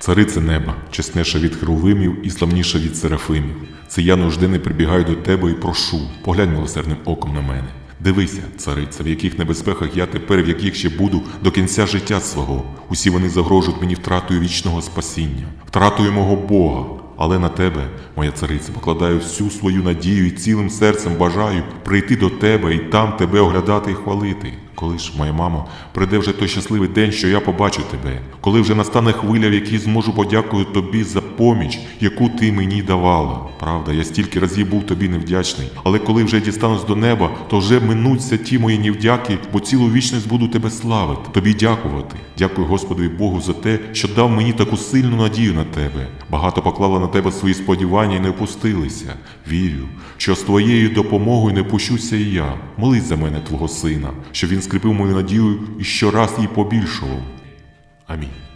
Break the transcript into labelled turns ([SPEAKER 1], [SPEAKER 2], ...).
[SPEAKER 1] Царице неба, чесніша від херувимів і славніша від серафимів. Це я нужденний прибігаю до тебе і прошу, поглянь милосердним оком на мене. Дивися, цариця, в яких небезпеках я тепер, в яких ще буду до кінця життя свого. Усі вони загрожують мені втратою вічного спасіння, втратою мого Бога. Але на тебе, моя цариця, покладаю всю свою надію і цілим серцем бажаю прийти до тебе і там тебе оглядати і хвалити. Коли ж, моя мамо, прийде вже той щасливий день, що я побачу тебе, коли вже настане хвиля, в якій зможу подякувати тобі за поміч, яку ти мені давала. Правда, я стільки разів був тобі невдячний, але коли вже дістанусь до неба, то вже минуться ті мої невдяки, бо цілу вічність буду тебе славити, тобі дякувати. Дякую Господу і Богу за те, що дав мені таку сильну надію на тебе. Багато поклала на тебе свої сподівання і не опустилися. Вірю, що з твоєю допомогою не пущуся і я. Молись за мене, твого сина, щоб він скріпив мою надію і щораз її побільшував. Амінь.